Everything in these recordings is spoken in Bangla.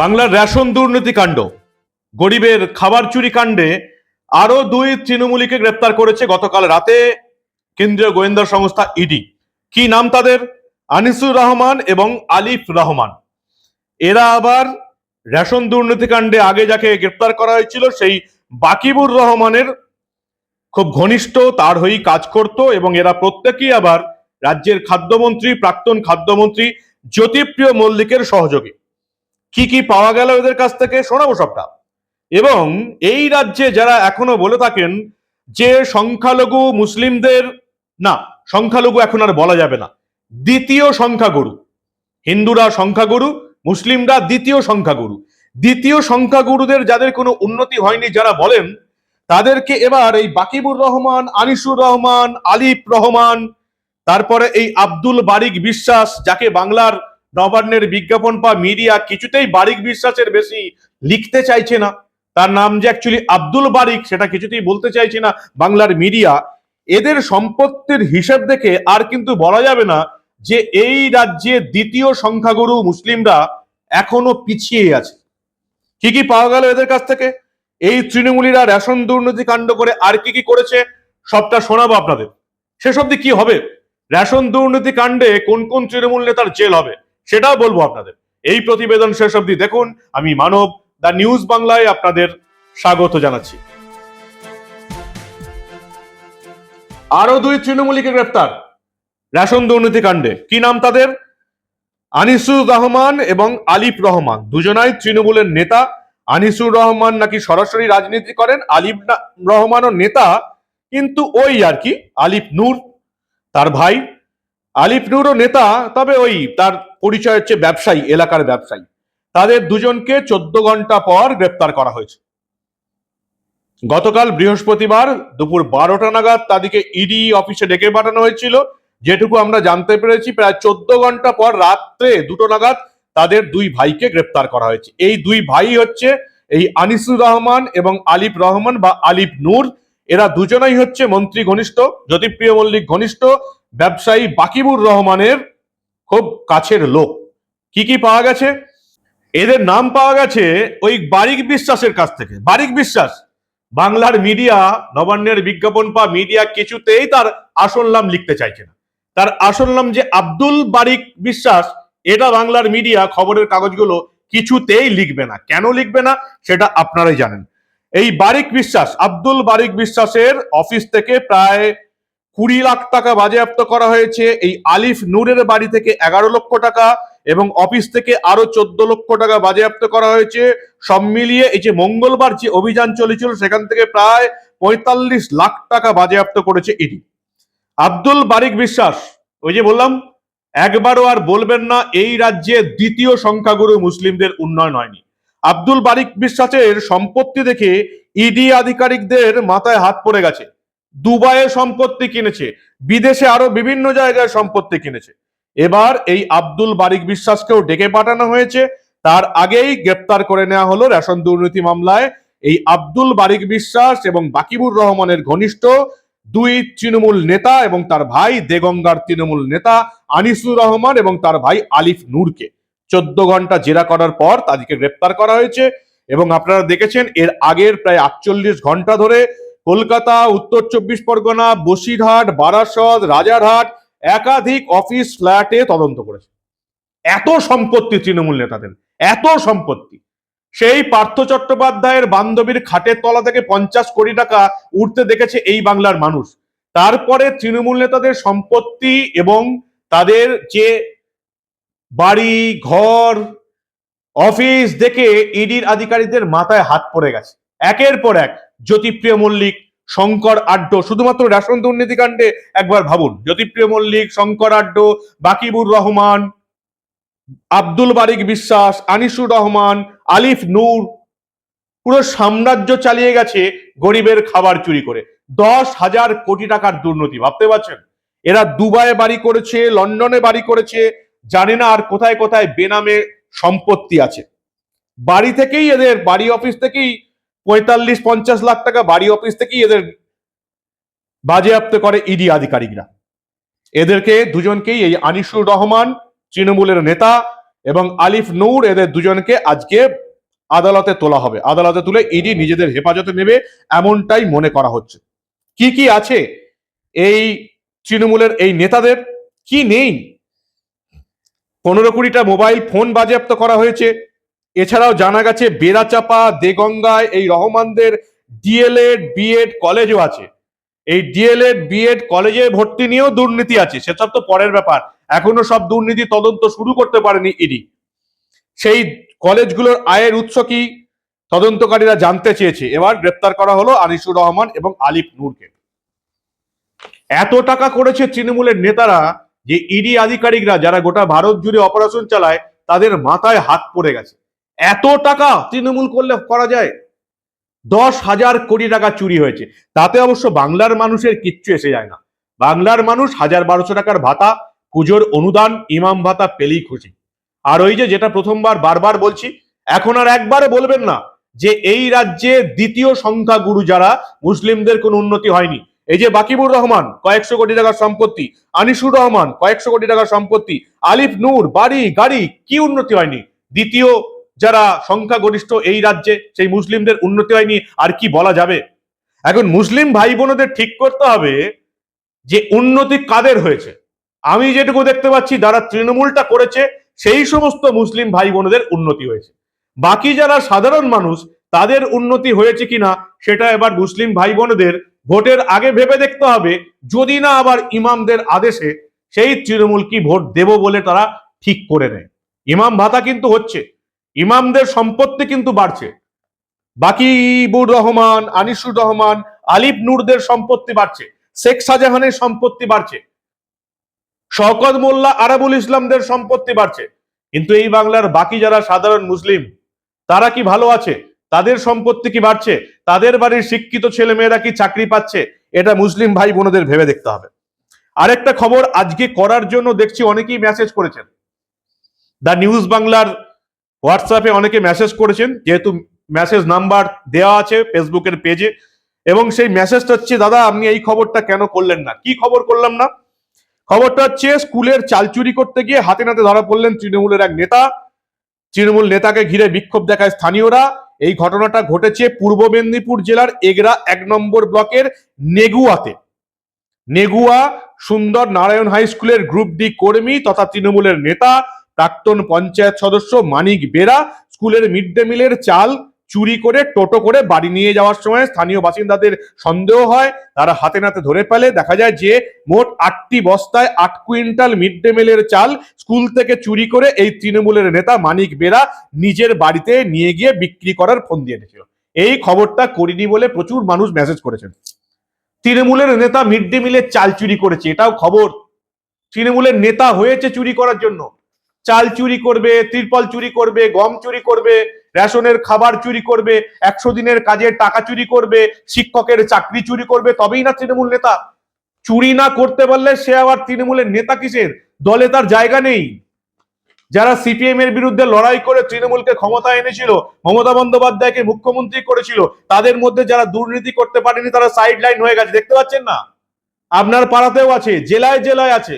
বাংলার রেশন দুর্নীতি কাণ্ড। গরিবের খাবার চুরি কাণ্ডে আরও দুই তৃণমূলীকে গ্রেপ্তার করেছে গতকাল রাতে কেন্দ্রীয় গোয়েন্দা সংস্থা ইডি। কি নাম তাদের? আনিসুর রহমান এবং আলিফ রহমান। এরা আবার রেশন দুর্নীতি কাণ্ডে আগে যাকে গ্রেপ্তার করা হয়েছিল সেই বাকিবুর রহমানের খুব ঘনিষ্ঠ, তার হয়েই কাজ করত এবং এরা প্রত্যেকেই আবার রাজ্যের খাদ্যমন্ত্রী, প্রাক্তন খাদ্যমন্ত্রী জ্যোতিপ্রিয় মল্লিকের সহযোগী। কি কি পাওয়া গেল এদের কাছ থেকে শোনাবো সবটা। এবং এই রাজ্যে যারা এখনও বলে থাকেন যে সংখ্যালঘু মুসলিমদের, না, সংখ্যালঘু এখন আর বলা যাবে না। দ্বিতীয় সংখ্যাগুরু। হিন্দুরা সংখ্যাগুরু, মুসলিমরা দ্বিতীয় সংখ্যাগুরু। দ্বিতীয় সংখ্যাগুরুদের যাদের কোনো উন্নতি হয়নি যারা বলেন, তাদেরকে এবার এই বাকিবুর রহমান, আনিসুর রহমান, আলিফ রহমান, তারপরে এই আব্দুল বারিক বিশ্বাস, যাকে বাংলার নবান্নের বিজ্ঞাপন বা মিডিয়া কিছুতেই বারিক বিশ্বাসের বেশি লিখতে চাইছে না। তার নাম যে অ্যাকচুয়ালি আব্দুল বারিক, সেটা কিছুতেই বলতে চাইছে না বাংলার মিডিয়া। এদের সম্পত্তির হিসেব দেখে আর কিন্তু বলা যাবে না যে এই রাজ্যে দ্বিতীয় সংখ্যাগুরু মুসলিমরা এখনও পিছিয়ে আছে। কি কি পাওয়া গেল এদের কাছ থেকে? এই তৃণমূলীরা রেশন দুর্নীতি কাণ্ড করে আর কি কি করেছে, সবটা শোনাবো আপনাদের। শেষ অব্দি কি হবে? রেশন দুর্নীতি কাণ্ডে কোন কোন তৃণমূল নেতার জেল হবে? সেটাও বলব আপনাদের। এই প্রতিবেদন শেষ অব্দি দেখুন। আমি মানব, দ্য নিউজ বাংলায় আপনাদের স্বাগত জানাচ্ছি। আরও দুই তৃণমূলীকে গ্রেপ্তার। রেশন দুর্নীতি কাণ্ডে। কি নাম তাদের? আনিসুর রহমান এবং আলিফ রহমান। দুজনাই তৃণমূলের নেতা। আনিসুর রহমান নাকি সরাসরি রাজনীতি করেন? আলিফ রহমানও নেতা। কিন্তু ওই আর কি, আলিফ নূর, তার ভাই। আলিফ নূরও নেতা, তবে ওই তার পরিচয় হচ্ছে ব্যবসায়ী, এলাকার ব্যবসায়ী। তাদের দুজনকে চোদ্দ ঘণ্টা পর গ্রেপ্তার করা হয়েছে। গতকাল বৃহস্পতিবার দুপুর বারোটা নাগাদ তাদেরকে ইডি অফিসে ডেকে পাঠানো হয়েছিল। যেটুকু আমরা জানতে পেরেছি, প্রায় চোদ্দ ঘণ্টা পর রাত্রে দুটো নাগাদ তাদের দুই ভাইকে গ্রেপ্তার করা হয়েছে। এই দুই ভাই হচ্ছে এই আনিসুর রহমান এবং আলিফ রহমান বা আলিফ নূর। এরা দুজনেই হচ্ছে মন্ত্রী ঘনিষ্ঠ, জ্যোতিপ্রিয় মল্লিক ঘনিষ্ঠ, ব্যবসায়ী বাকিবুর রহমানের খুব কাছের লোক। কি কি পাওয়া গেছে? এদের নাম পাওয়া গেছে ওই বারিক বিশ্বাসের কাছ থেকে। বারিক বিশ্বাস, বাংলার মিডিয়া, নবান্নের বিজ্ঞাপন পা মিডিয়া কিছুতেই তার আসল নাম লিখতে চাইছে না। তার আসল নাম যে আব্দুল বারিক বিশ্বাস, এটা বাংলার মিডিয়া খবরের কাগজগুলো কিছুতেই লিখবে না। কেন লিখবে না? সেটা আপনারাই জানেন। এই বারিক বিশ্বাস, আব্দুল বারিক বিশ্বাসের অফিস থেকে প্রায় কুড়ি লাখ টাকা বাজেয়াপ্ত করা হয়েছে এই আলিফ নূরের বাড়ি থেকে এগারো লক্ষ টাকা এবং অফিস থেকে আরও চোদ্দ লক্ষ টাকা বাজেয়াপ্ত করা হয়েছে। সব মিলিয়ে এই যে মঙ্গলবার যে অভিযান চলেছিল, সেখান থেকে প্রায় পঁয়তাল্লিশ লাখ টাকা বাজেয়াপ্ত করেছে ইডি। আব্দুল বারিক বিশ্বাস, ওই যে বললাম, একবারও আর বলবেন না, এই রাজ্যে দ্বিতীয় সংখ্যাগুরু মুসলিমদের উন্নয়ন হয়নি। আব্দুল বারিক বিশ্বাসের সম্পত্তি দেখে ইডি আধিকারিকদের মাথায় হাত পড়ে গেছে। দুবাইয়ে সম্পত্তি কিনেছে, বিদেশে আরও বিভিন্ন জায়গায় সম্পত্তি কিনেছে। এবার এই আব্দুল বারিক বিশ্বাসকেও ডেকে পাঠানো হয়েছে। তার আগেই গ্রেপ্তার করে নেওয়া হলো রেশন দুর্নীতি মামলায়। এই আব্দুল বারিক বিশ্বাস এবং বাকিবুর রহমানের ঘনিষ্ঠ দুই তৃণমূল নেতা এবং তার ভাই দেগঙ্গার তৃণমূল নেতা আনিসুর রহমান এবং তার ভাই আলিফ নূরকে। চোদ্দ ঘণ্টা জেরা করার পর তাদেরকে গ্রেপ্তার করা হয়েছে এবং আপনারা দেখেছেন এর আগের প্রায় আটচল্লিশ ঘণ্টা ধরে কলকাতা, উত্তর চব্বিশ পরগনা, বসিরহাট, বারাসত, রাজারহাট একাধিক অফিস ফ্ল্যাটে তদন্ত করেছে। এত সম্পত্তি তৃণমূল নেতাদের, এত সম্পত্তি। সেই পার্থ চট্টোপাধ্যায়ের বান্ধবীর খাটের তলা থেকে পঞ্চাশ কোটি টাকা উঠতে দেখেছে এই বাংলার মানুষ। তারপরে তৃণমূল নেতাদের সম্পত্তি এবং তাদের যে বাড়ি, ঘর, অফিস দেখে ইডির আধিকারিকদের মাথায় হাত পড়ে গেছে। একের পর এক জ্যোতিপ্রিয় মল্লিক, শঙ্কর আড্ড শুধুমাত্র রেশন দুর্নীতিকাণ্ডে একবার ভাবুন, জ্যোতিপ্রিয় মল্লিক, শঙ্কর আড্ড বাকিবুর রহমান, আব্দুল বারিক বিশ্বাস, আনিসুর রহমান, আলিফ নূর, পুরো সাম্রাজ্য চালিয়ে গেছে গরিবের খাবার চুরি করে। দশ হাজার কোটি টাকার দুর্নীতি, ভাবতে পারছেন? এরা দুবাইয়ে বাড়ি করেছে, লন্ডনে বাড়ি করেছে, জানে না আর কোথায় কোথায় বেনামে সম্পত্তি আছে। বাড়ি থেকেই এদের, বাড়ি অফিস থেকেই পঁয়তাল্লিশ, পঞ্চাশ লাখ টাকা বাড়ি অফিস থেকেই এদের বাজেয়াপ্ত করে ইডি আধিকারিকরা। এদেরকে দুজনকেই এই আনিসুর রহমান, তৃণমূলের নেতা এবং আলিফ নূর, এদের দুজনকে আজকে আদালতে তোলা হবে। আদালতে তুলে ইডি নিজেদের হেফাজতে নেবে এমনটাই মনে করা হচ্ছে। কি কি আছে এই তৃণমূলের এই নেতাদের? কি নেই? পনেরো কুড়িটা মোবাইল ফোন বাজেয়াপ্ত করা হয়েছে। এছাড়াও জানা গেছে বেড়াচাপা, দেগঙ্গায় এই রহমানদের ডিএলএড, বিএড কলেজও আছে। এই ডিএলএড, বিএড কলেজে ভর্তি নিয়েও দুর্নীতি আছে। সেসব তো পরের ব্যাপার। এখনও সব দুর্নীতি তদন্ত শুরু করতে পারেনি ইডি। সেই কলেজগুলোর আয়ের উৎস কি তদন্তকারীরা জানতে চেয়েছে। এবার গ্রেপ্তার করা হলো আনিসুর রহমান এবং আলিফ নূরকে। এত টাকা করেছে তৃণমূলের নেতারা যে ইডি আধিকারিকরা, যারা গোটা ভারত জুড়ে অপারেশন চালায়, তাদের মাথায় হাত পড়ে গেছে। এত টাকা তৃণমূল করলে করা যায়? দশ হাজার কোটি টাকা চুরি হয়েছে। তাতে অবশ্য বাংলার মানুষের কিচ্ছু এসে যায় না। বাংলার মানুষ হাজার বারোশো টাকার ভাতা, পুজোর অনুদান, ইমাম ভাতা পেলেই খুশি। আর ওই যে যেটা প্রথমবার, বারবার বলছি, এখন আর একবারে বলবেন না যে এই রাজ্যে দ্বিতীয় সংখ্যাগুরু যারা, মুসলিমদের কোনো উন্নতি হয়নি। এই যে বাকিবুর রহমান, কয়েকশো কোটি টাকার সম্পত্তি। আনিসুর রহমান, কয়েকশো কোটি টাকার সম্পত্তি। আলিফ নূর, বাড়ি, গাড়ি, কি উন্নতি হয়নি? দ্বিতীয় যারা সংখ্যাগরিষ্ঠ এই রাজ্যে, সেই মুসলিমদের উন্নতি হয়নি, আর কি বলা যাবে? এখন মুসলিম ভাই বোনদের ঠিক করতে হবে যে উন্নতি কাদের হয়েছে। আমি যেটুকু দেখতে পাচ্ছি, যারা তৃণমূলটা করেছে, সেই সমস্ত মুসলিম ভাই বোনদের উন্নতি হয়েছে। বাকি যারা সাধারণ মানুষ, তাদের উন্নতি হয়েছে কিনা, সেটা এবার মুসলিম ভাই বোনদের ভোটের আগে ভেবে দেখতে হবে। যদি না আবার ইমামদের আদেশে, সেই তৃণমূল কি ভোট দেব বলে তারা ঠিক করে নেয়। ইমাম ভাতা কিন্তু হচ্ছে। ইমামদের সম্পত্তি কিন্তু বাড়ছে। বাকিবুর রহমান, আনিসুর রহমান, আলিফ নূরদের সম্পত্তি বাড়ছে। শেখ শাহজাহানের সম্পত্তি বাড়ছে। শওকত মোল্লা, আরাবুল ইসলামদের সম্পত্তি বাড়ছে। কিন্তু এই বাংলার বাকি যারা সাধারণ মুসলিম, তারা কি ভালো আছে? তাদের সম্পত্তি কি বাড়ছে? তাদের বাড়ির শিক্ষিত ছেলে মেয়েরা কি চাকরি পাচ্ছে? এটা মুসলিম ভাই বোনদের ভেবে দেখতে হবে। আরেকটা খবর, আজকে করার জন্য দেখছি অনেকেই মেসেজ করেছেন। দা নিউজ বাংলার হোয়াটসঅ্যাপে অনেকে মেসেজ করেছেন, যেহেতু মেসেজ নাম্বার দেওয়া আছে ফেসবুকের পেজে এবং সেই মেসেজটা হচ্ছে, দাদা, আপনি এই খবরটা কেন করলেন না? কি খবর করলাম না? খবরটা হচ্ছে, স্কুলের চাল চুরি করতে গিয়ে হাতে নাতে ধরা পড়লেন তৃণমূলের এক নেতা। তৃণমূল নেতাকে ঘিরে বিক্ষোভ দেখায় স্থানীয়রা। এই ঘটনাটা ঘটেছে পূর্ব মেদিনীপুর জেলার এগরা এক নম্বর ব্লকের নেগুয়াতে। নেগুয়া সুন্দর নারায়ণ হাই স্কুলের গ্রুপ ডি কর্মী তথা তৃণমূলের নেতা প্রাক্তন পঞ্চায়েত সদস্য মানিক বেরা স্কুলের মিড ডে মিলের চাল চুরি করে, টোটো করে বাড়ি নিয়ে যাওয়ার সময় স্থানীয় বাসিন্দাদের সন্দেহ হয়। তারা হাতে নাতে ধরে ফেলে। দেখা যায় যে মোট আটটি বস্তায় আট কুইন্টাল মিড ডে মিলের চাল স্কুল থেকে চুরি করে এই তৃণমূলের নেতা মানিক বেরা নিজের বাড়িতে নিয়ে গিয়ে বিক্রি করার ফোন দিয়ে দিয়েছিল এই খবরটা করিনি বলে প্রচুর মানুষ মেসেজ করেছেন। তৃণমূলের নেতা মিড ডে মিলের চাল চুরি করেছে, এটাও খবর। তৃণমূলের নেতা হয়েছে চুরি করার জন্য। চাল চুরি করবে, ত্রিপল চুরি করবে, গম চুরি করবে, রেশনের খাবার চুরি করবে, একশো দিনের কাজের টাকা চুরি করবে, শিক্ষকের চাকরি চুরি করবে, তবেই না তৃণমূল নেতা? চুরি না করতে পারলে সে আবার তৃণমূলের নেতা কিসের? দলে তার জায়গা নেই। যারা সিপিএম এর বিরুদ্ধে লড়াই করে তৃণমূলকে ক্ষমতা এনেছিল, মমতা বন্দ্যোপাধ্যায়কে মুখ্যমন্ত্রী করেছিল, তাদের মধ্যে যারা দুর্নীতি করতে পারেনি তারা সাইড লাইন হয়ে গেছে, দেখতে পাচ্ছেন না? আপনার পাড়াতেও আছে, জেলায় জেলায় আছে।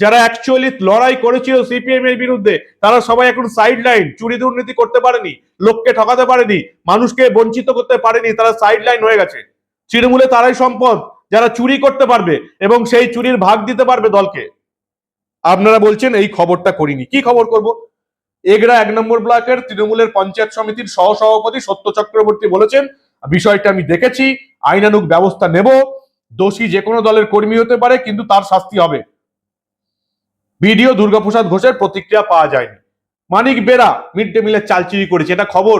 যারা অ্যাকচুয়ালি লড়াই করেছিল সিপিএম এর বিরুদ্ধে, তারা সবাই এখন সাইড লাইন চুরি দুর্নীতি করতে পারেনি, লোককে ঠকাতে পারেনি, মানুষকে বঞ্চিত করতে পারেনি, তারা সাইড লাইন হয়ে গেছে। তৃণমূলে তারাই সম্পদ, যারা চুরি করতে পারবে এবং সেই চুরির ভাগ দিতে পারবে দলকে। আপনারা বলছেন, এই খবরটা করিনি। কি খবর করব? এগরা এক নম্বর ব্লকের তৃণমূলের পঞ্চায়েত সমিতির সহ সভাপতি সত্য চক্রবর্তী বলেছেন, বিষয়টা আমি দেখেছি আইনানুক ব্যবস্থা নেব, দোষী যে কোনো দলের কর্মী হতে পারে, কিন্তু তার শাস্তি হবে। ভিডিও দুর্গাপ্রসাদ ঘোষের প্রতিক্রিয়া পাওয়া যায়নি। মানিক বেরা মিড ডে মিলের চাল চুরি করেছে, এটা খবর।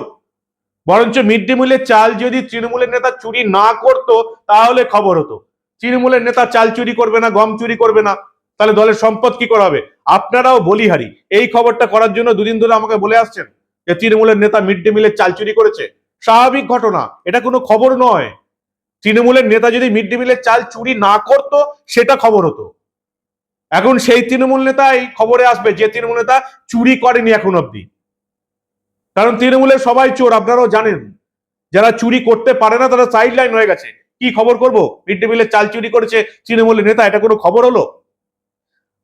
বরঞ্চ মিড ডে মিলের চাল যদি তৃণমূলের নেতা চুরি না করতো, তাহলে খবর হতো। তৃণমূলের নেতা চাল চুরি করবে না, গম চুরি করবে না, তাহলে দলের সম্পদ কি করা হবে? আপনারাও বলিহারি, এই খবরটা করার জন্য দুদিন ধরে আমাকে বলে আসছেন যে তৃণমূলের নেতা মিড ডে মিলের চাল চুরি করেছে। স্বাভাবিক ঘটনা, এটা কোনো খবর নয়। তৃণমূলের নেতা যদি মিড ডে মিলের চাল চুরি না করতো, সেটা খবর হতো। এখন সেই তৃণমূল নেতাই খবরে আসবে, যে তৃণমূল নেতা চুরি করেনি এখন অব্দি কারণ তৃণমূলের সবাই চোর, আপনারাও জানেন। যারা চুরি করতে পারে না, তারা সাইড লাইন হয়ে গেছে। কি খবর করব? মিড ডে মিলের চাল চুরি করেছে তৃণমূলের নেতা, এটা কোনো খবর হলো?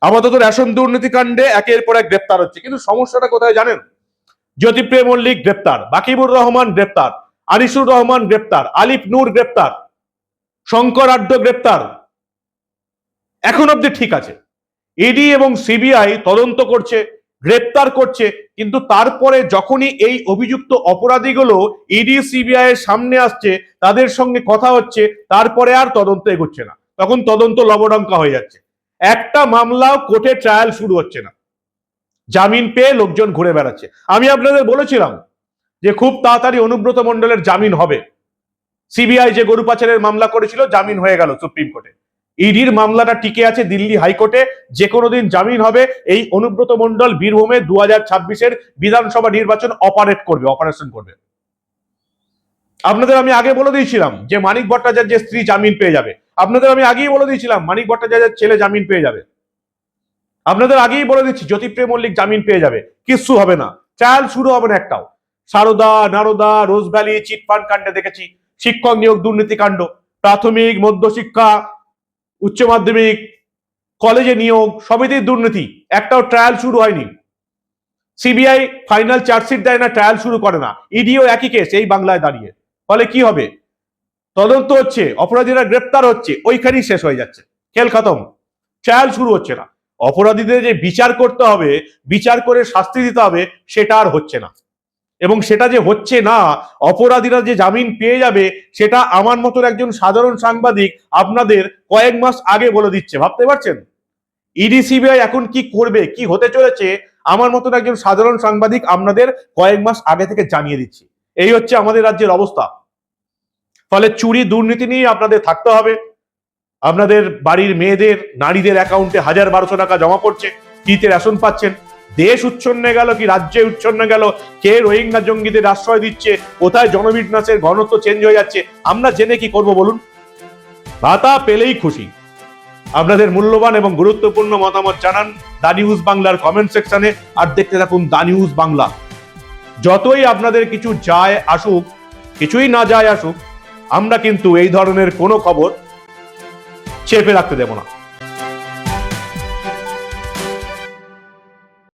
আপাতত রেশন দুর্নীতিকাণ্ডে একের পর এক গ্রেপ্তার হচ্ছে। কিন্তু সমস্যাটা কোথায় জানেন? জ্যোতিপ্রিয় মল্লিক গ্রেপ্তার, বাকিবুর রহমান গ্রেপ্তার, আনিসুর রহমান গ্রেপ্তার, আলিফ নূর গ্রেপ্তার, শঙ্কর আড্ড গ্রেপ্তার। এখন অব্দি ঠিক আছে। ইডি এবং সিবিআই তদন্ত করছে, গ্রেপ্তার করছে, কিন্তু তারপরে যখনই এই অভিযুক্ত অপরাধীগুলো ইডি সিবিআই এর সামনে আসছে, তাদের সঙ্গে কথা হচ্ছে, তারপরে আর তদন্ত এগোচ্ছে না। তখন তদন্ত লবডঙ্কা হয়ে যাচ্ছে। একটা মামলাও কোর্টে ট্রায়াল শুরু হচ্ছে না। জামিন পেয়ে লোকজন ঘুরে বেড়াচ্ছে। আমি আপনাদের বলেছিলাম যে খুব তাড়াতাড়ি অনুব্রত মণ্ডলের জামিন হবে। সিবিআই যে গরু পাচারের মামলা করেছিল, জামিন হয়ে গেল সুপ্রিম কোর্টে। ইডির মামলাটা টিকে আছে দিল্লি হাইকোর্টে, যে কোনো দিন জামিন হবে। এই অনুব্রত মণ্ডল বীরভূমে দু হাজার ছাব্বিশের বিধানসভা নির্বাচন অপারেট করবে অপারেশন করবে। আপনাদের আমি আগে বলে দিয়েছিলাম যে মানিক ভট্টাচার্যের স্ত্রী জামিন পেয়ে যাবে। আপনাদের আমি আগেই বলে দিয়েছিলাম, মানিক ভট্টাচার্যের ছেলে জামিন পেয়ে যাবে। আপনাদের আগেই বলে দিচ্ছি, জ্যোতিপ্রিয় মল্লিক জামিন পেয়ে যাবে। কিচ্ছু হবে না। ট্রায়াল শুরু হবে না একটাও। Sarada, Narada, Rose Rose Valley chit fund কাণ্ডে দেখেছি। শিক্ষক নিয়োগ, দুর্নীতি কাণ্ড। প্রাথমিক, মধ্যশিক্ষা উচ্চ মাধ্যমিক, কলেজে নিয়োগ সবেতেই দুর্নীতি। একটাও ট্রায়াল শুরু হয়নি। সিবিআই ফাইনাল চার্জশিট দেয় না ট্রায়াল শুরু করে না। ইডিও একই কেস এই বাংলায় দাঁড়িয়ে। ফলে কি হবে? তদন্ত হচ্ছে, অপরাধীরা গ্রেপ্তার হচ্ছে, ওইখানেই শেষ হয়ে যাচ্ছে। খেল খতম। ট্রায়াল শুরু হচ্ছে না। অপরাধীদের যে বিচার করতে হবে, বিচার করে শাস্তি দিতে হবে, সেটা আর হচ্ছে না। এবং সেটা যে হচ্ছে না, অপরাধীরা যে জামিন পেয়ে যাবে, সেটা আমার মতন একজন সাধারণ সাংবাদিক আপনাদের কয়েক মাস আগে বলে দিচ্ছে। ভাবতে পারছেন? ইডি, সিবিআই এখন কি করবে, কি হতে চলেছে, আমার মতন একজন সাধারণ সাংবাদিক আপনাদের কয়েক মাস আগে থেকে জানিয়ে দিচ্ছি। এই হচ্ছে আমাদের রাজ্যের অবস্থা। ফলে চুরি, দুর্নীতি নিয়ে আপনাদের থাকতে হবে। আপনাদের বাড়ির মেয়েদের, নারীদের অ্যাকাউন্টে হাজার বারোশো টাকা জমা পড়ছে, কিতে রেশন পাচ্ছেন? দেশ উচ্ছন্নে গেল কি রাজ্যে উচ্ছন্নে গেল? কে রোহিঙ্গা জঙ্গিদের আশ্রয় দিচ্ছে? কোথায় জনবিন্যাসের ঘনত্ব চেঞ্জ হয়ে যাচ্ছে? আমরা জেনে কি করব বলুন? ভাতা পেলেই খুশি। আপনাদের মূল্যবান এবং গুরুত্বপূর্ণ মতামত জানান দা নিউজ বাংলার কমেন্ট সেকশনে আর দেখতে থাকুন দা নিউজ বাংলা। যতই আপনাদের কিছু যায় আসুক, কিছুই না যায় আসুক, আমরা কিন্তু এই ধরনের কোনো খবর চেপে রাখতে দেব না।